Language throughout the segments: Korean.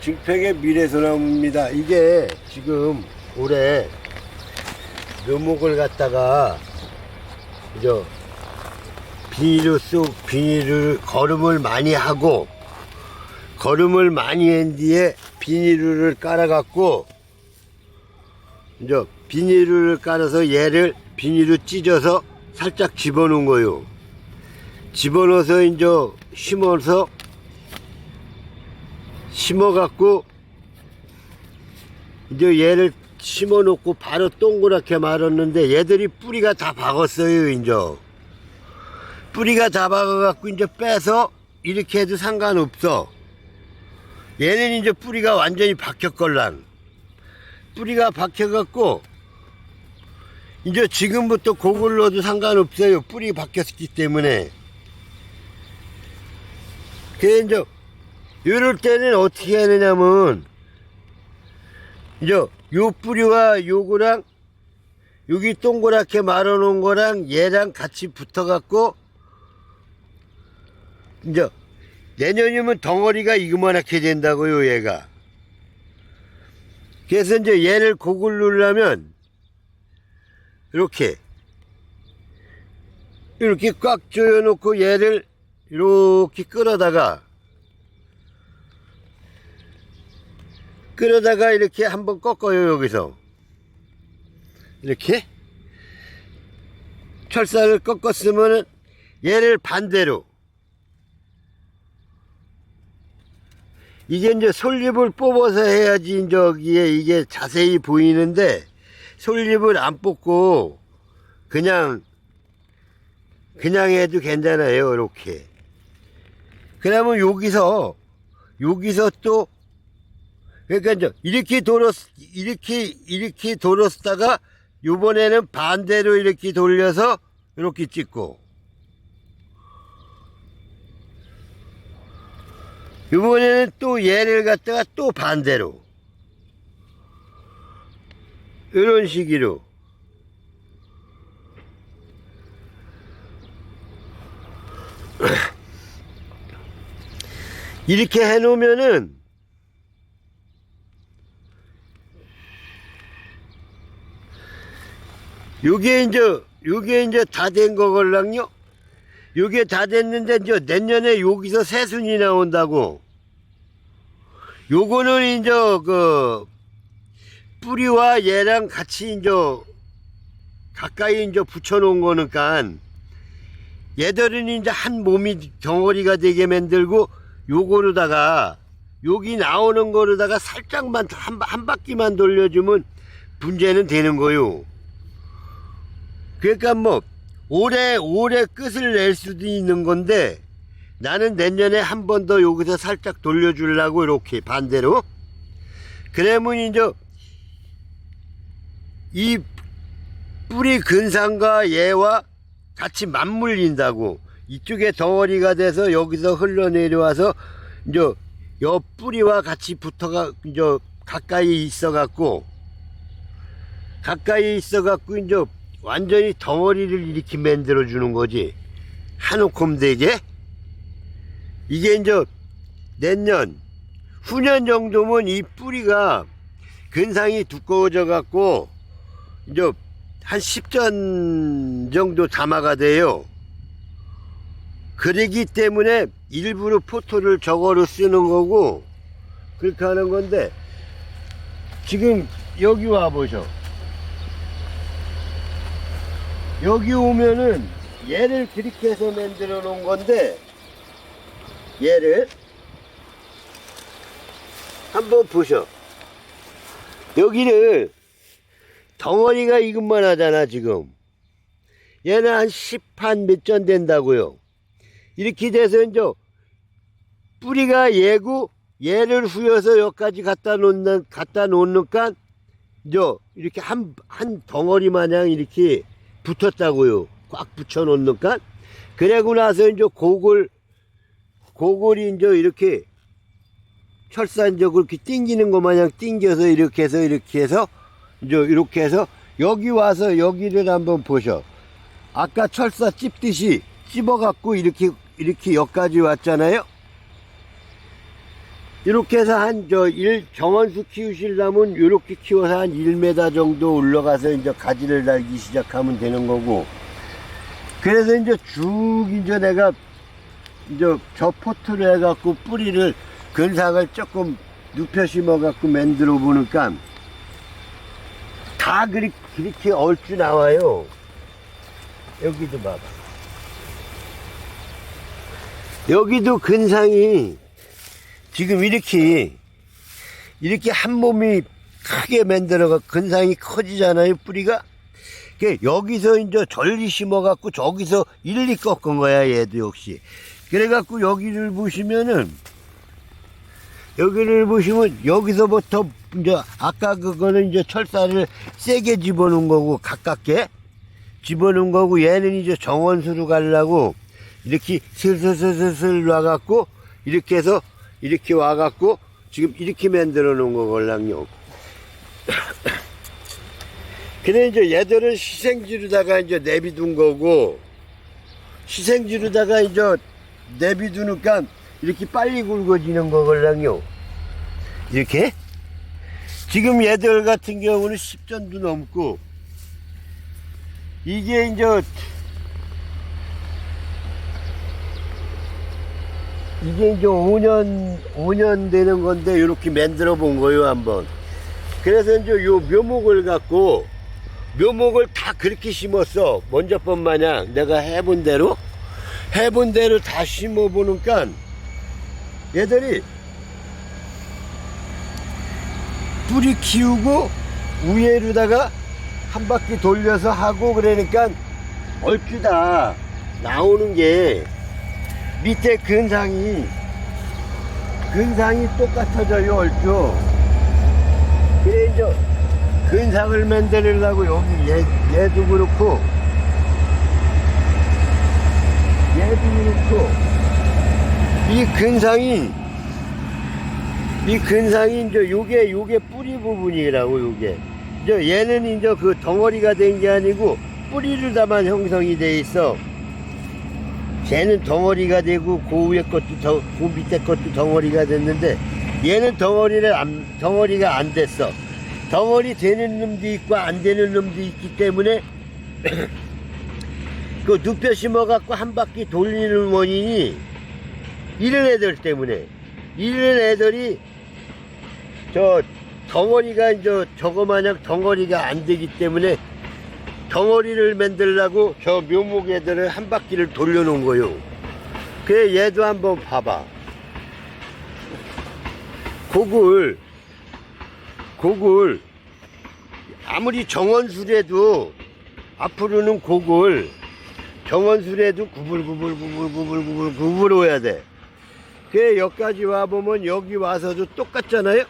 증평의 미래소나무입니다. 이게 지금 올해 묘목을 갖다가 이제 비닐을 쏙 비닐을 거름을 많이 하고 거름을 많이 한 뒤에 비닐을 깔아갖고 이제 비닐을 깔아서 얘를 비닐을 찢어서 살짝 집어넣은 거요. 집어넣어서 이제 심어서 심어갖고 이제 얘를 심어놓고 바로 동그랗게 말았는데 얘들이 뿌리가 다 박았어요 이제 뿌리가 다 박아갖고 이제 빼서 이렇게 해도 상관없어. 얘는 이제 뿌리가 완전히 박혔걸랑 뿌리가 박혀갖고 이제 지금부터 고글 넣어도 상관없어요. 뿌리 박혔기 때문에. 그래 이제 이럴 때는 어떻게 하느냐면 이제 요 뿌리와 요거랑 여기 동그랗게 말아 놓은 거랑 얘랑 같이 붙어 갖고 이제 내년이면 덩어리가 이거만하게 된다고요 얘가. 그래서 이제 얘를 고글 누르려면 이렇게 이렇게 꽉 조여놓고 얘를 이렇게 끌어다가 끌어다가 이렇게 한번 꺾어요 여기서. 이렇게. 철사를 꺾었으면은 얘를 반대로. 이게 이제 솔잎을 뽑아서 해야지 여기에 이게 자세히 보이는데 솔잎을 안 뽑고 그냥 그냥 해도 괜찮아요 이렇게. 그러면 여기서 여기서 또 그러니까 이렇게 돌았 이렇게 이렇게 돌았다가 요번에는 반대로 이렇게 돌려서 이렇게 찍고. 이번에는 또 얘를 갖다가 또 반대로. 이런 식으로. 이렇게 해 놓으면은 요게 이제 요게 이제 다 된 거걸랑요 요게 다 됐는데 이제 내년에 여기서 새순이 나온다고 요거는 이제 그 뿌리와 얘랑 같이 이제 가까이 이제 붙여 놓은 거니까 얘들은 이제 한 몸이 덩어리가 되게 만들고 요거로다가 여기 나오는 거로다가 살짝만 한, 한 바퀴만 돌려주면 분재는 되는 거요. 그러니까 뭐 올해 올해 끝을 낼 수도 있는 건데 나는 내년에 한 번 더 여기서 살짝 돌려주려고 이렇게 반대로. 그러면 이제 이 뿌리 근상과 얘와 같이 맞물린다고 이쪽에 덩어리가 돼서 여기서 흘러내려와서 이제 여 뿌리와 같이 붙어가 이제 가까이 있어 갖고 가까이 있어 갖고 이제 완전히 덩어리를 이렇게 만들어 주는 거지 한우콤 되게 이게 이제 내년 후년 정도면 이 뿌리가 근상이 두꺼워져 갖고 이제 한 10전 정도 담아가 돼요. 그러기 때문에 일부러 포토를 저거로 쓰는 거고 그렇게 하는 건데 지금 여기 와 보셔. 여기 오면은 얘를 그렇게 해서 만들어 놓은 건데 얘를 한번 보셔. 여기를 덩어리가 이것만 하잖아 지금. 얘는 한 10판 몇 전 된다고요. 이렇게 돼서 이제 뿌리가 얘고 얘를 후여서 여기까지 갖다 놓는 갖다 놓으니까 이제 이렇게 한 한 덩어리 마냥 이렇게 붙었다고요. 꽉 붙여 놓으니까 그러고 나서 이제 고글 고글이 이제 이렇게 철산 저 그렇게 띵기는 것 마냥 띵겨서 이렇게 해서 이렇게 해서 이제 이렇게 해서 여기 와서 여기를 한번 보셔. 아까 철사 찝듯이 찝어갖고 이렇게 이렇게 여기까지 왔잖아요. 이렇게 해서 한 저 일 정원수 키우시려면 이렇게 키워서 한 1m 정도 올라가서 이제 가지를 달기 시작하면 되는 거고 그래서 이제 쭉 이제 내가 이제 저 포트를 해갖고 뿌리를 근상을 조금 눕혀 심어갖고 만들어 보니까 다 그렇게, 그렇게 얼추 나와요. 여기도 봐봐. 여기도 근상이 지금 이렇게 이렇게 한 몸이 크게 만들어가 근상이 커지잖아요 뿌리가? 그 여기서 이제 전리 심어갖고 저기서 일리 꺾은 거야 얘도 역시. 그래갖고 여기를 보시면은 여기를 보시면 여기서부터 이제 아까 그거는 이제 철사를 세게 집어넣은 거고 가깝게 집어넣은 거고 얘는 이제 정원수로 가려고 이렇게 슬슬슬슬 놔갖고 이렇게 해서 이렇게 와갖고 지금 이렇게 만들어 놓은 거걸랑요. 근데 이제 얘들은 희생지로다가 이제 내비둔 거고 희생지로다가 이제 내비두니까 이렇게 빨리 굵어지는 거걸랑요. 이렇게 지금 얘들 같은 경우는 10전도 넘고 이게 이제 이게 이제 5년 5년 되는 건데 이렇게 만들어 본 거예요 한번. 그래서 이제 요 묘목을 갖고 묘목을 다 그렇게 심었어. 먼저 번 마냥 내가 해본 대로 해본 대로 다 심어 보니까 얘들이 뿌리 키우고 위에로다가 한 바퀴 돌려서 하고 그러니까 얼추 다 나오는 게 밑에 근상이 근상이 똑같아져요 얼추. 그래 이제 근상을 만들려고 여기 얘, 얘도 그렇고 얘도 그렇고 이 근상이 이 근상이 이제 요게 요게 뿌리 부분이라고 요게. 이제 얘는 이제 그 덩어리가 된 게 아니고 뿌리를 다만 형성이 돼 있어 쟤는 덩어리가 되고 그 위에 것도 더, 그 밑에 것도 덩어리가 됐는데 얘는 덩어리를 안, 덩어리가 안 됐어. 덩어리 되는 놈도 있고 안 되는 놈도 있기 때문에 그 눕혀 심어갖고 한 바퀴 돌리는 원인이 이런 애들 때문에 이런 애들이 저 덩어리가 이제 저거 마냥 덩어리가 안 되기 때문에 덩어리를 만들려고 저 묘목 애들을 한 바퀴를 돌려놓은 거요. 그래 얘도 한번 봐봐. 곡을 곡을 아무리 정원술에도 앞으로는 곡을 정원술에도 구불구불 구불구불 구불 구불어야 돼. 그래 여기까지 와 보면 여기 와서도 똑같잖아요.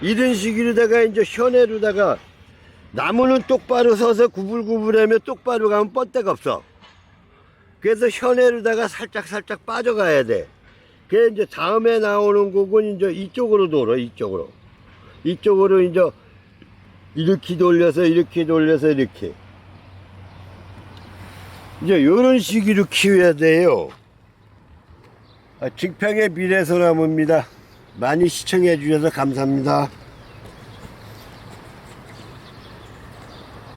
이런 식으로다가 이제 현해로다가 나무는 똑바로 서서 구불구불하면 똑바로 가면 뻗대가 없어. 그래서 현해로다가 살짝 살짝 빠져가야 돼. 그래 이제 다음에 나오는 곡은 이제 이쪽으로 돌아 이쪽으로. 이쪽으로 이제 이렇게 돌려서 이렇게 돌려서 이렇게. 이제 이런 식으로 키워야 돼요. 아, 직평의 미래소나무입니다. 많이 시청해 주셔서 감사합니다.